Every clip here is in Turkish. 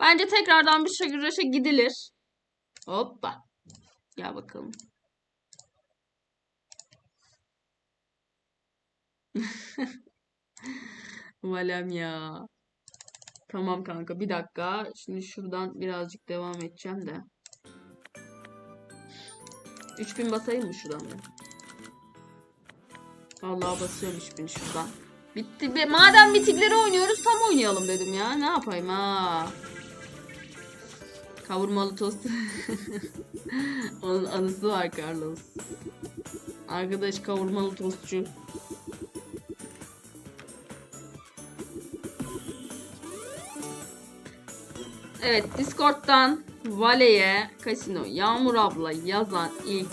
Bence tekrardan bir şagıraşa gidilir. Hoppa. Gel bakalım. Valem ya. Tamam kanka bir dakika. Şimdi şuradan birazcık devam edeceğim de. 3000 basayım mı şuradan ben? Vallahi basıyorum 3000 şuradan. Bitti be. Madem bitikleri oynuyoruz tam oynayalım dedim ya. Ne yapayım ha? Kavurmalı tost. Onun anısı var Carlos. Arkadaş kavurmalı tostçu. Evet Discord'dan Vale'ye, Casino, Yağmur abla yazan ilk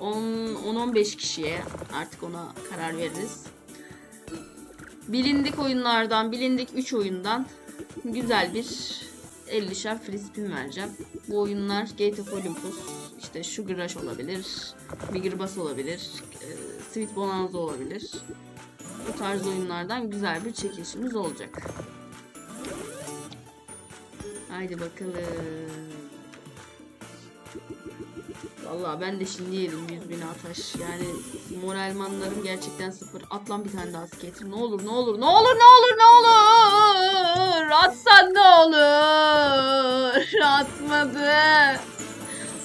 10-15 kişiye artık ona karar veririz. Bilindik oyunlardan, bilindik 3 oyundan güzel bir 50'şer free spin vereceğim. Bu oyunlar Gate of Olympus, işte Sugar Rush olabilir, Bigger Bass olabilir, e, Sweet Bonanza olabilir. Bu tarz oyunlardan güzel bir çekilişimiz olacak. Haydi bakalım. Vallahi ben de şimdi yedim 100 bin ataş. Yani moralmanlarım gerçekten sıfır. Atlan bir tane daha skater. Ne olur ne olur ne olur ne olur ne olur. Atsan ne olur. Atmadı.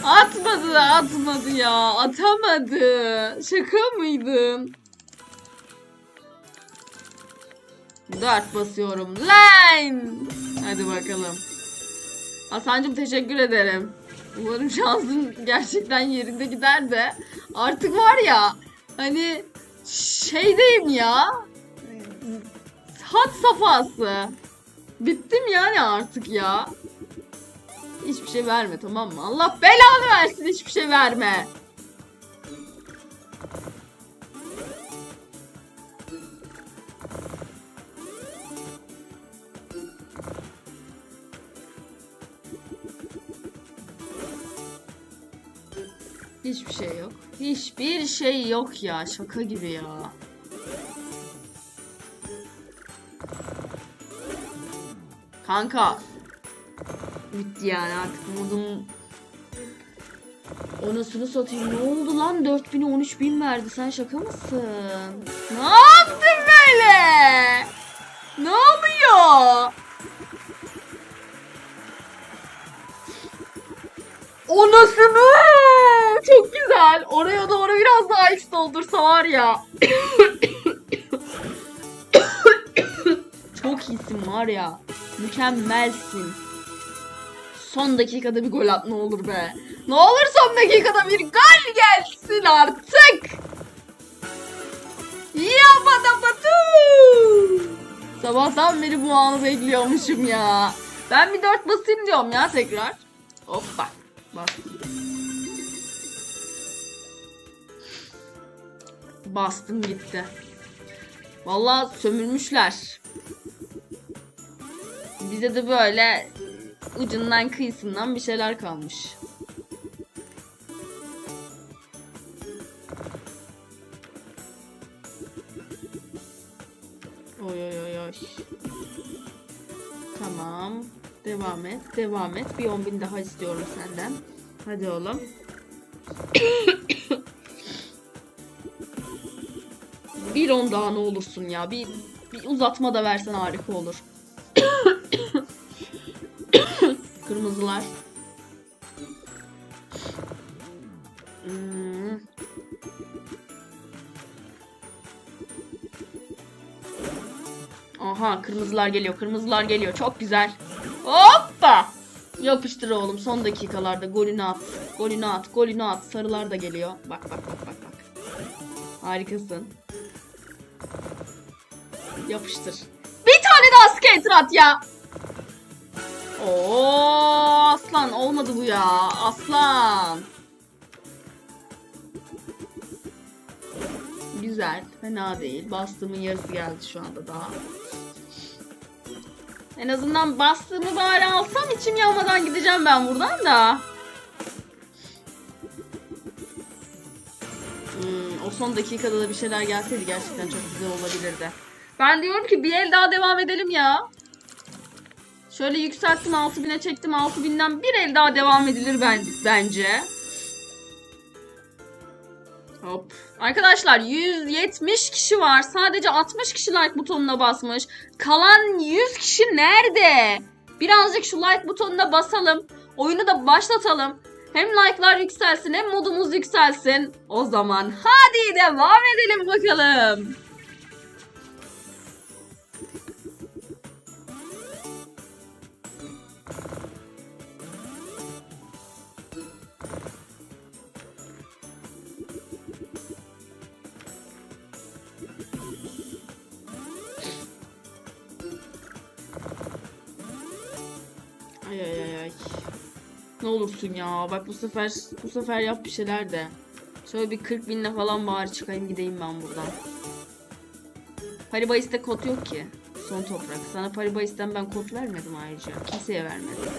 Atmadı atmadı ya. Atamadı. Şaka mıydın? Dört basıyorum. Line. Hadi bakalım. Hasan'cığım teşekkür ederim. Umarım şansın gerçekten yerinde gider de. Artık var ya hani şeydeyim ya. Hat safhası. Bittim yani artık ya. Hiçbir şey verme tamam mı? Allah belanı versin hiçbir şey verme. Hiçbir şey yok. Hiçbir şey yok ya. Şaka gibi ya. Kanka. Bitti yani artık modum Onasını satayım. Ne oldu lan? 4000'e 13000 verdi. Sen şaka mısın? Ne yaptın böyle? Ne oluyor? Onasını! Çok güzel. Oraya doğru biraz daha ice doldursa var ya. Çok iyisin var ya. Mükemmelsin. Son dakikada bir gol at ne olur be. Ne olur son dakikada bir gol gelsin artık. Ya bada batu. Sabahtan beri bu anı bekliyormuşum ya. Ben bir dört basayım diyorum ya tekrar. Hoppa. Bas. Bastım gitti. Vallahi sömürmüşler. Bize de böyle ucundan kıyısından bir şeyler kalmış. Oy oy oy oy. Tamam. Devam et. Devam et. Bir 10 bin daha istiyorum senden. Hadi oğlum. bir 10 daha ne olursun ya. Bir, bir uzatma da versen harika olur. Kırmızılar. Hmm. Aha kırmızılar geliyor. Kırmızılar geliyor. Çok güzel. Hoppa. Yapıştır oğlum son dakikalarda golünü at. Golünü at. Golünü at. Sarılar da geliyor. Bak bak bak bak bak. Harikasın. Yapıştır. Bir tane daha skater at ya. Oo aslan olmadı bu ya. Aslan. Güzel. Fena değil. Bastığımın yarısı geldi şu anda daha. En azından bastığımı bari alsam içim yanmadan gideceğim ben buradan da. Hmm, o son dakikada da bir şeyler gelseydi gerçekten çok güzel olabilirdi. Ben diyorum ki bir el daha devam edelim ya. Şöyle yükselttim 6000'e çektim 6000'den bir el daha devam edilir ben, bence. Hop. Arkadaşlar 170 kişi var. Sadece 60 kişi like butonuna basmış. Kalan 100 kişi nerede? Birazcık şu like butonuna basalım. Oyunu da başlatalım. Hem like'lar yükselsin hem modumuz yükselsin. O zaman hadi devam edelim bakalım. Ne olursun ya. Bak bu sefer bu sefer yap bir şeyler de. Şöyle bir 40 binle falan bari çıkayım gideyim ben buradan. Paribais'te kod yok ki. Son toprak. Sana Paribais'ten ben kod vermedim ayrıca. Kimseye vermedim.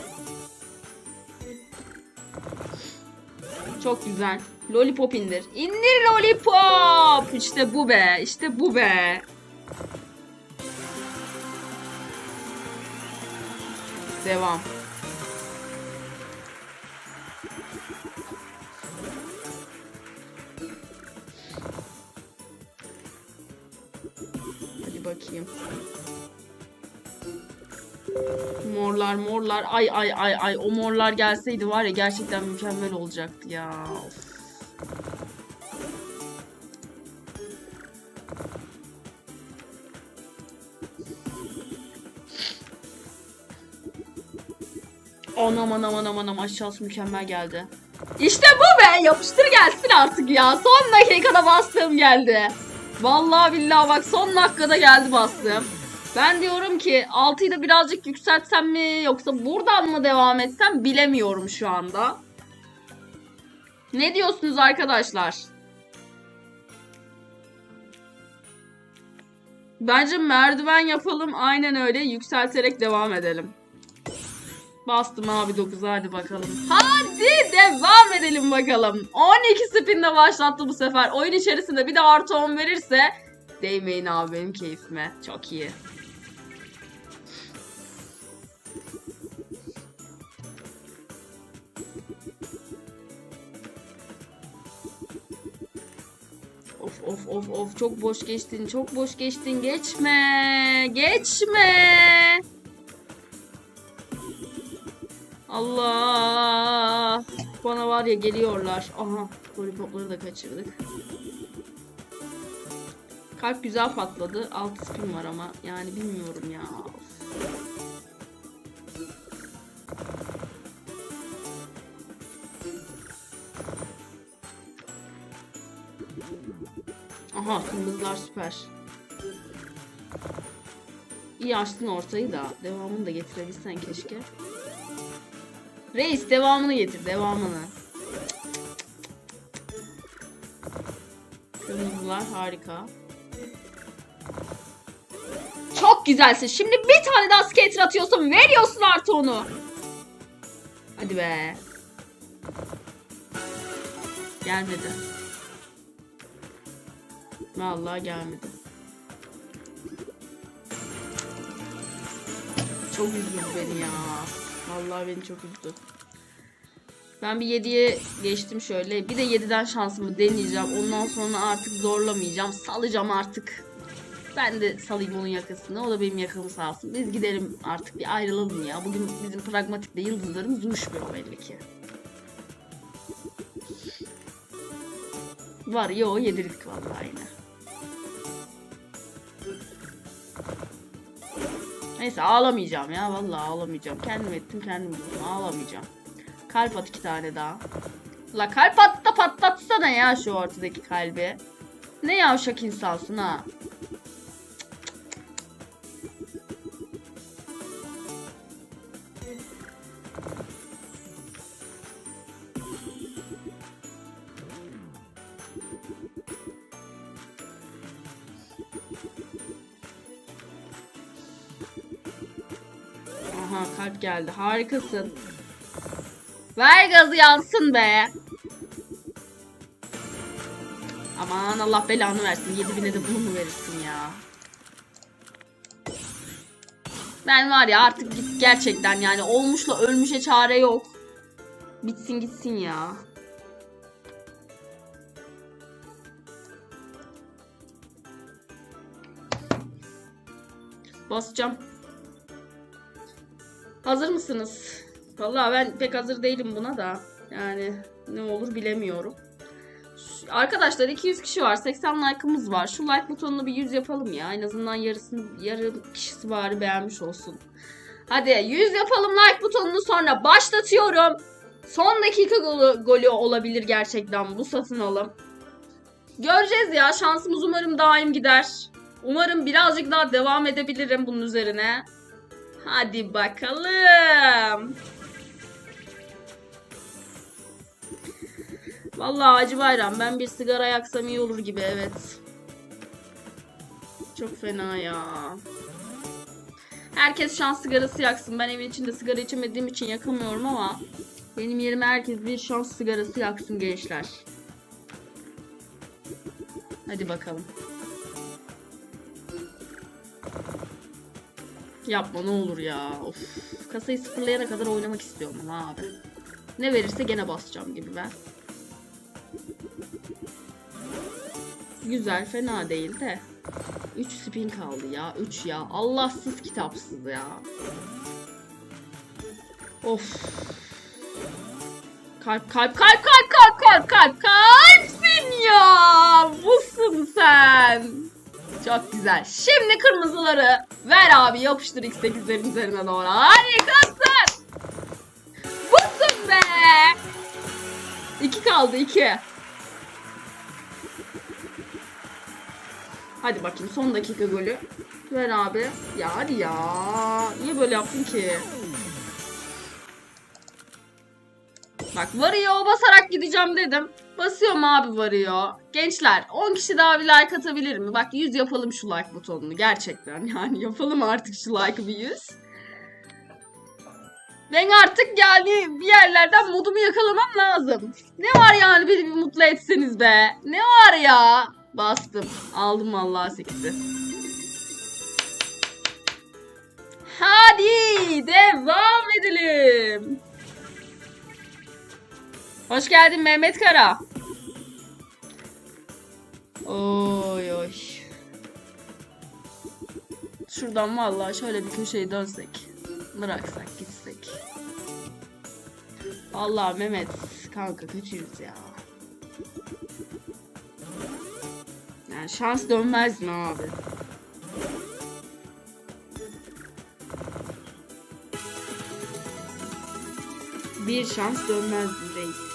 Çok güzel. Lollipop indir. İndir lollipop. İşte bu be. İşte bu be. Devam. Bakayım. Morlar morlar. Ay ay ay ay. O morlar gelseydi var ya gerçekten mükemmel olacaktı ya. Of. Anam anam anam anam aşağısı mükemmel geldi. İşte bu be yapıştır gelsin artık ya. Son dakikada bastığım geldi. Vallahi billahi bak son dakikada geldi bastığım. Ben diyorum ki 6'yı da birazcık yükseltsem mi yoksa buradan mı devam etsem bilemiyorum şu anda. Ne diyorsunuz arkadaşlar? Bence merdiven yapalım aynen öyle yükselterek devam edelim. Bastım abi 9'a hadi bakalım. Hadi devam edelim bakalım. 12 spinle başlattı bu sefer. Oyun içerisinde bir de artı 10 verirse değmeyin abi benim keyfime. Çok iyi. Of of of of çok boş geçtin çok boş geçtin geçme geçme. Allah. Bana var ya geliyorlar. Aha. Lollipopları da kaçırdık. Kalp güzel patladı. Alt spin var ama. Yani bilmiyorum ya. Aha kırmızılar süper. İyi açtın ortayı da. Devamını da getirebilsen keşke. Reis devamını getir devamını. Kırmızılar harika. Çok güzelsin. Şimdi bir tane daha skater atıyorsun. Veriyorsun artı onu. Hadi be. Gelmedi. Vallahi gelmedi. Çok üzdü beni ya. Vallahi beni çok üzdü. Ben bir 7'ye geçtim şöyle. Bir de 7'den şansımı deneyeceğim. Ondan sonra artık zorlamayacağım. Salacağım artık. Ben de salayım onun yakasını. O da benim yakamı salsın. Biz gidelim artık bir ayrılalım ya. Bugün bizim pragmatikle yıldızlarımız uyuşmuyor belli ki. Var yo yedirdik vallahi yine. Neyse ağlamayacağım ya vallahi ağlamayacağım. Kendim ettim kendim buldum ağlamayacağım. Kalp at iki tane daha. La kalp at da patlatsana ya şu ortadaki kalbi. Ne yavşak insansın ha. Geldi. Harikasın. Ver gazı yansın be. Aman Allah belanı versin. 7000'e de bunu mu verirsin ya? Ben var ya artık git gerçekten yani olmuşla ölmüşe çare yok. Bitsin gitsin ya. Basacağım. Hazır mısınız? Vallahi ben pek hazır değilim buna da. Yani ne olur bilemiyorum. Arkadaşlar 200 kişi var. 80 like'ımız var. Şu like butonunu bir 100 yapalım ya. En azından yarısını yarım kişisi bari beğenmiş olsun. Hadi 100 yapalım like butonunu sonra başlatıyorum. Son dakika golü, golü olabilir gerçekten bu satın alım. Göreceğiz ya. Şansımız umarım daim gider. Umarım birazcık daha devam edebilirim bunun üzerine. Hadi bakalım. Vallahi Hacı Bayram ben bir sigara yaksam iyi olur gibi evet. Çok fena ya. Herkes şans sigarası yaksın. Ben evin içinde sigara içemediğim için yakamıyorum ama benim yerime herkes bir şans sigarası yaksın gençler. Hadi bakalım. Yapma ne olur ya. Of. Kasayı sıfırlayana kadar oynamak istiyorum ama abi. Ne verirse gene basacağım gibi ben. Güzel fena değil de. 3 spin kaldı ya. 3 ya. Allahsız kitapsız ya. Of. Kalp kalp kalp kalp kalp kalp kalp kalpsin ya. Busun sen. Çok güzel. Şimdi kırmızıları ver abi yapıştır X8'lerin üzerine doğru. Harikasın. Busun be. 2 kaldı 2. Hadi bakayım son dakika golü. Ver abi. Ya hadi ya. Niye böyle yaptın ki? Bak varıyor basarak gideceğim dedim. Basıyorum abi varıyor. Gençler 10 kişi daha bir like atabilir mi? Bak 100 yapalım şu like butonunu gerçekten. Yani yapalım artık şu like'ı bir 100. Ben artık yani bir yerlerden modumu yakalamam lazım. Ne var yani beni bir mutlu etseniz be. Ne var ya? Bastım. Aldım vallahi 8'i. Hadi devam edelim. Hoş geldin Mehmet Kara. Oy oy. Şuradan vallahi şöyle bir köşeyi dönsek. Bıraksak gitsek. Vallahi Mehmet kanka kötüyüz ya. Yani şans dönmez mi abi? Bir şans dönmez mi reis?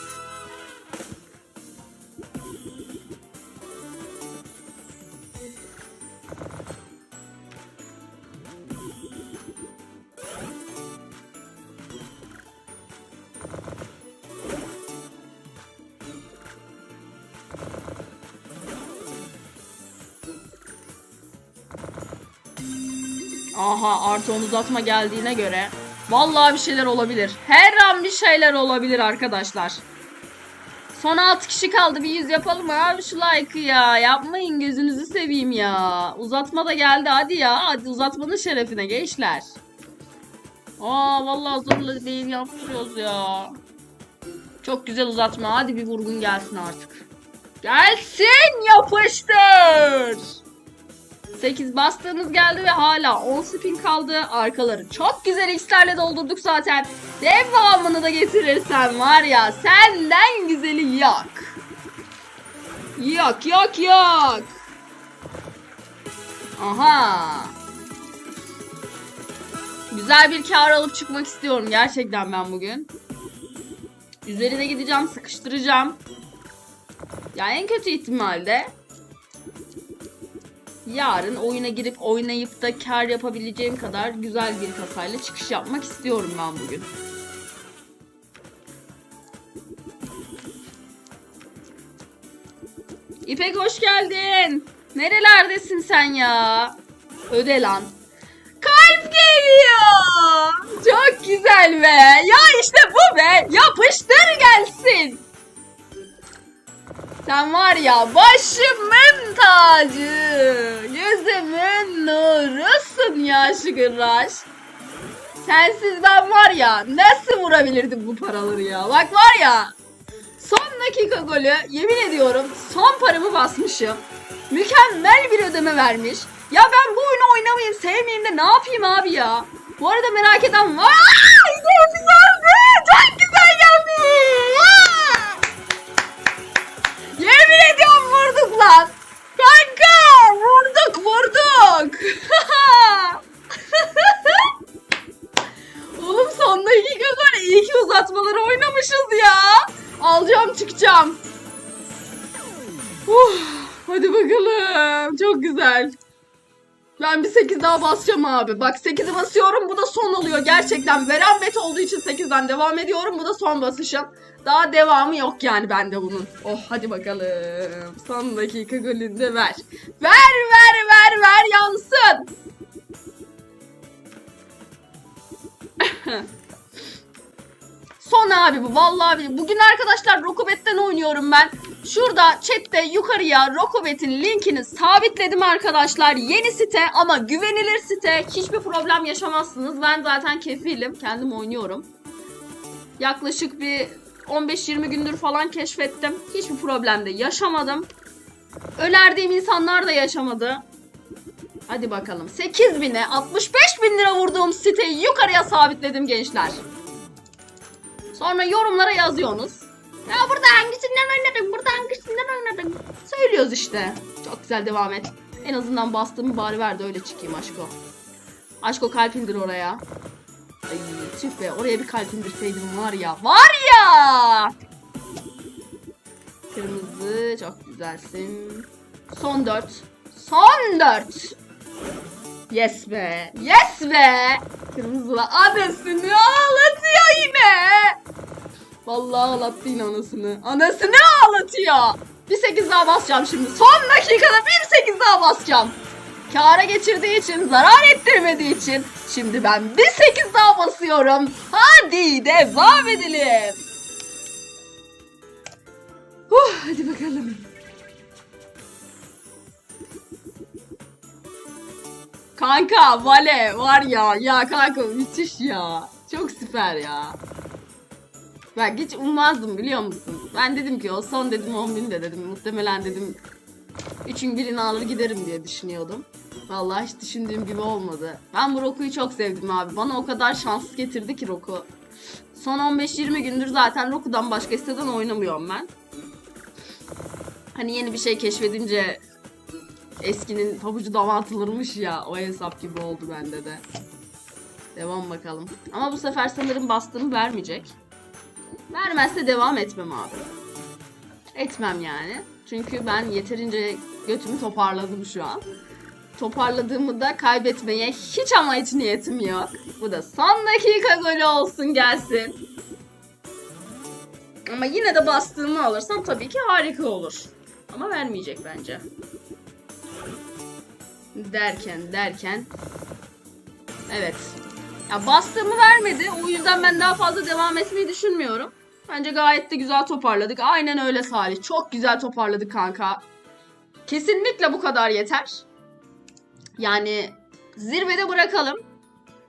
Aha artı on uzatma geldiğine göre vallahi bir şeyler olabilir. Her an bir şeyler olabilir arkadaşlar. Son 6 kişi kaldı. Bir yüz yapalım abi şu like'ı ya. Yapmayın gözünüzü seveyim ya. Uzatma da geldi hadi ya. Hadi uzatmanın şerefine gençler. Aa vallahi zorla değil yaptırıyoruz ya. Çok güzel uzatma. Hadi bir vurgun gelsin artık. Gelsin yapıştır. 8 bastığımız geldi ve hala 10 spin kaldı. Arkaları çok güzel x'lerle doldurduk zaten. Devamını da getirirsen var ya senden güzeli yok. Yok yok yok. Aha. Güzel bir kar alıp çıkmak istiyorum gerçekten ben bugün. Üzerine gideceğim, sıkıştıracağım. Ya en kötü ihtimalde yarın oyuna girip oynayıp da kar yapabileceğim kadar güzel bir kasayla çıkış yapmak istiyorum ben bugün. İpek hoş geldin. Nerelerdesin sen ya? Öde lan. Kalp geliyor. Çok güzel be. Ya işte bu be. Yapıştır gelsin. Sen var ya başımın tacı. Yüzümün nurusun ya Rush. Sensiz ben var ya nasıl vurabilirdim bu paraları ya. Bak var ya son dakika golü yemin ediyorum son paramı basmışım. Mükemmel bir ödeme vermiş. Ya ben bu oyunu oynamayayım sevmeyeyim de ne yapayım abi ya. Bu arada merak eden var. Aa, güzeldi. Çok güzel vurduk. Oğlum son dakika sonra iyi ki uzatmaları oynamışız ya. Alacağım çıkacağım. Uh, hadi bakalım. Çok güzel. Ben bir 8 daha basacağım abi. Bak 8'i basıyorum bu da son oluyor gerçekten. Veren bet olduğu için 8'den devam ediyorum. Bu da son basışım. Daha devamı yok yani bende bunun. Oh hadi bakalım. Son dakika golünde ver. Ver ver ver ver yansın. Son abi bu vallahi abi. Bugün arkadaşlar Rokobet'ten oynuyorum ben. Şurada chatte yukarıya Rokobet'in linkini sabitledim arkadaşlar. Yeni site ama güvenilir site. Hiçbir problem yaşamazsınız. Ben zaten kefilim. Kendim oynuyorum. Yaklaşık bir 15-20 gündür falan keşfettim. Hiçbir problem de yaşamadım. Önerdiğim insanlar da yaşamadı. Hadi bakalım. 8 bine 65 bin lira vurduğum siteyi yukarıya sabitledim gençler. Sonra yorumlara yazıyorsunuz. Ya burada hangisinden oynadın? Burada hangisinden oynadın? Söylüyoruz işte. Çok güzel devam et. En azından bastığımı bari ver de öyle çıkayım aşko. Aşko kalp indir oraya. Ay tüh be oraya bir kalp indirseydim var ya. Var ya! Kırmızı çok güzelsin. Son dört. Son dört. Yes be. Yes be. Kırmızıla adresini ağlatıyor yine. Vallahi ağlattı yine anasını. Anasını ağlatıyor. Bir 8 daha basacağım şimdi. Son dakikada bir 8 daha basacağım. Kâra geçirdiği için, zarar ettirmediği için şimdi ben bir 8 daha basıyorum. Hadi devam edelim. Huh, hadi bakalım. Kanka Vale var ya ya kanka müthiş ya. Çok süper ya. Ben hiç ummazdım biliyor musun? Ben dedim ki o son dedim 10 bin de dedim. Muhtemelen dedim üçün birini alır giderim diye düşünüyordum. Vallahi hiç düşündüğüm gibi olmadı. Ben bu Roku'yu çok sevdim abi. Bana o kadar şans getirdi ki Roku. Son 15-20 gündür zaten Roku'dan başka siteden oynamıyorum ben. Hani yeni bir şey keşfedince eskinin pabucu dama atılırmış ya o hesap gibi oldu bende de. Devam bakalım. Ama bu sefer sanırım bastığımı vermeyecek. Vermezse devam etmem abi. Etmem yani. Çünkü ben yeterince götümü toparladım şu an. Toparladığımı da kaybetmeye hiç ama hiç niyetim yok. Bu da son dakika golü olsun gelsin. Ama yine de bastığımı alırsam tabii ki harika olur. Ama vermeyecek bence. Derken derken. Evet. Ya bastığımı vermedi. O yüzden ben daha fazla devam etmeyi düşünmüyorum. Bence gayet de güzel toparladık. Aynen öyle Salih. Çok güzel toparladık kanka. Kesinlikle bu kadar yeter. Yani zirvede bırakalım.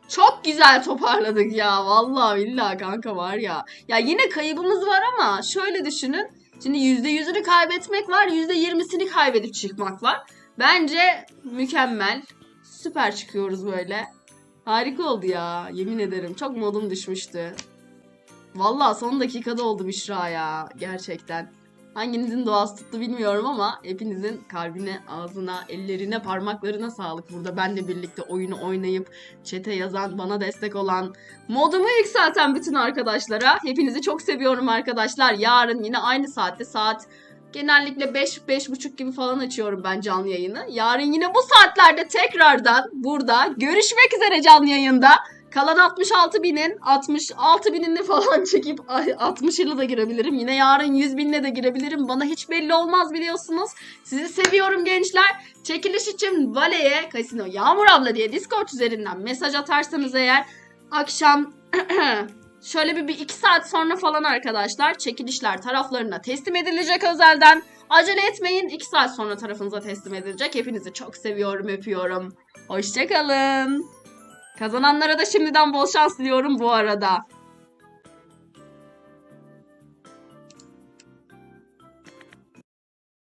Çok güzel toparladık ya. Vallahi billahi kanka var ya. Ya yine kaybımız var ama şöyle düşünün. Şimdi %100'ünü kaybetmek var, %20'sini kaybedip çıkmak var. Bence mükemmel. Süper çıkıyoruz böyle. Harika oldu ya. Yemin ederim. Çok modum düşmüştü. Vallahi son dakikada oldu Büşra ya. Gerçekten. Hanginizin doğası tuttu bilmiyorum ama hepinizin kalbine, ağzına, ellerine, parmaklarına sağlık burada. Benle birlikte oyunu oynayıp çete yazan, bana destek olan, modumu yükselten bütün arkadaşlara hepinizi çok seviyorum arkadaşlar. Yarın yine aynı saatte saat genellikle 5 5.30 gibi falan açıyorum ben canlı yayını. Yarın yine bu saatlerde tekrardan burada görüşmek üzere canlı yayında. Kalan 66 binin 66 binini falan çekip ay, 60 yılı da girebilirim. Yine yarın 100 binle de girebilirim. Bana hiç belli olmaz biliyorsunuz. Sizi seviyorum gençler. Çekiliş için Vale'ye Casino Yağmur abla diye Discord üzerinden mesaj atarsanız eğer akşam şöyle bir, bir iki saat sonra falan arkadaşlar çekilişler taraflarına teslim edilecek özelden. Acele etmeyin. 2 saat sonra tarafınıza teslim edilecek. Hepinizi çok seviyorum, öpüyorum. Hoşçakalın. Kazananlara da şimdiden bol şans diliyorum bu arada.